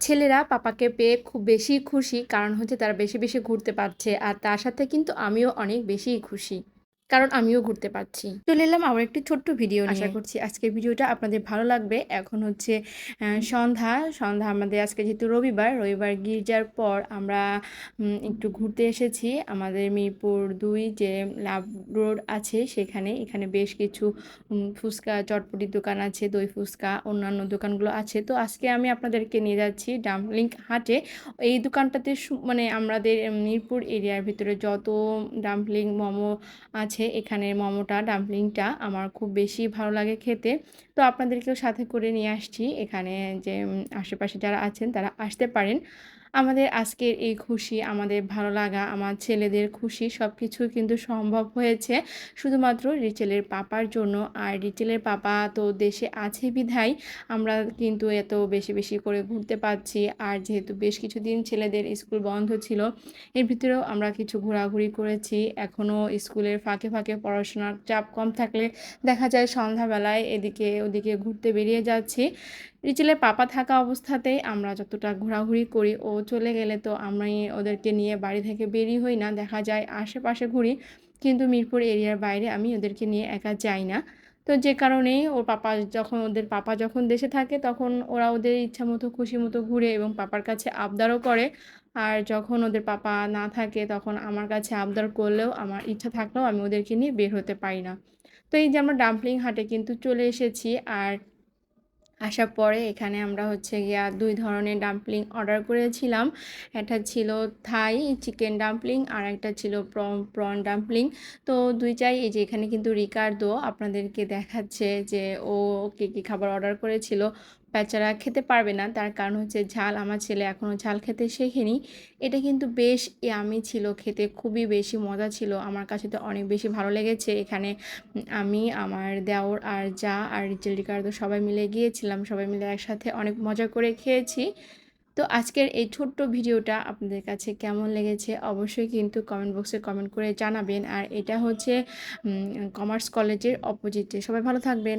ছেলেরা পাপাকে পেয়ে খুব বেশি খুশি, কারণ হচ্ছে তারা বেশি বেশি ঘুরতে পারছে। আর তার সাথে কিন্তু আমিও অনেক বেশি খুশি। কারণ আমিও ঘুরতে পারছি। চলে এলাম আমার একটি ছোট্ট ভিডিও আশা করছি। আজকের ভিডিওটা আপনাদের ভালো লাগবে। এখন হচ্ছে সন্ধ্যা। সন্ধ্যা আমাদের আজকে যেহেতু রবিবার রবিবার গির্জার পর আমরা একটু ঘুরতে এসেছি। আমাদের মিরপুর দুই যে লাভ রোড আছে সেখানে। এখানে বেশ কিছু ফুচকা চটপটির দোকান আছে দই ফুচকা অন্যান্য দোকানগুলো আছে। তো আজকে আমি আপনাদেরকে নিয়ে যাচ্ছি ডাম্পলিং হাটে। এই দোকানটাতে মানে আমাদের মিরপুর এরিয়ার ভিতরে যত ডাম্পলিং মোমো আছে এখানের মোমোটা, ডাম্পলিংটা আমার খুব বেশি ভালো লাগে খেতে। তো আপনাদেরকেও সাথে করে নিয়ে আসছি। এখানে যে আশেপাশে যারা আছেন তারা আসতে পারেন। আমাদের আজকের এই খুশি, আমাদের ভালো লাগা, আমার ছেলেদের খুশি সব কিছু কিন্তু সম্ভব হয়েছে। শুধুমাত্র রিচেলের পাপার জন্য। আর রিচেলের পাপা তো দেশে আছে বিধায়, আমরা কিন্তু এত বেশি বেশি করে ঘুরতে পারছি। আর যেহেতু বেশ কিছুদিন ছেলেদের স্কুল বন্ধ ছিল, এর ভিতরেও আমরা কিছু ঘোরাঘুরি করেছি। এখনও স্কুলের ফাঁকে ফাঁকে পড়াশোনার চাপ কম থাকলে দেখা যায় সন্ধ্যাবেলায় এদিকে ওদিকে ঘুরতে বেরিয়ে যাচ্ছি। রিচেলের পাপা থাকা অবস্থাতেই আমরা যতটা ঘোরাঘুরি করি, ও চলে গেলে তো আমি ওদেরকে নিয়ে বাড়ি থেকে বেরিয়ে হই না, দেখা যায় আশেপাশে ঘুরি। কিন্তু মিরপুর এরিয়ার বাইরে আমি ওদেরকে নিয়ে একা যাই না। তো যে কারণেই ওর পাপা যখন, ওদের পাপা যখন দেশে থাকে তখন ওরা ওদের ইচ্ছা মতো, খুশি মতো ঘুরে এবং পাপার কাছে আবদারও করে। আর যখন ওদের পাপা না থাকে তখন আমার কাছে আবদার করলেও, আমার ইচ্ছা থাকলেও আমি ওদেরকে নিয়ে বের হতে পারি না। তো এই যে আমরা ডাম্পলিং হাটে কিন্তু চলে এসেছি। আর আসার পরে এখানে আমরা হচ্ছে গিয়া দুই ধরনের ডাম্পলিং অর্ডার করেছিলাম। একটা ছিল থাই চিকেন ডাম্পলিং আর একটা ছিল প্রন প্রন ডাম্পলিং তো দুই চাই, এই যে এখানে কিন্তু রিকার্ডো আপনাদেরকে দেখাচ্ছে যে ও কী কী খাবার অর্ডার করেছিল। বেচারা খেতে পারবে না। তার কারণ হচ্ছে ঝাল, আমার ছেলে এখনও ঝাল খেতে শেখেনি। এটা কিন্তু বেশ আমি ছিল খেতে, খুবই বেশি মজা ছিল। আমার কাছে তো অনেক বেশি ভালো লেগেছে। এখানে আমি, আমার দেওর আর যা আর রিচেল রিকার্দো সবাই মিলে গিয়েছিলাম। সবাই মিলে একসাথে অনেক মজা করে খেয়েছি। তো আজকের এই ছোট্ট ভিডিওটা আপনাদের কাছে কেমন লেগেছে অবশ্যই কিন্তু কমেন্ট বক্সে কমেন্ট করে জানাবেন। আর এটা হচ্ছে কমার্স কলেজের অপোজিটে সবাই ভালো থাকবেন।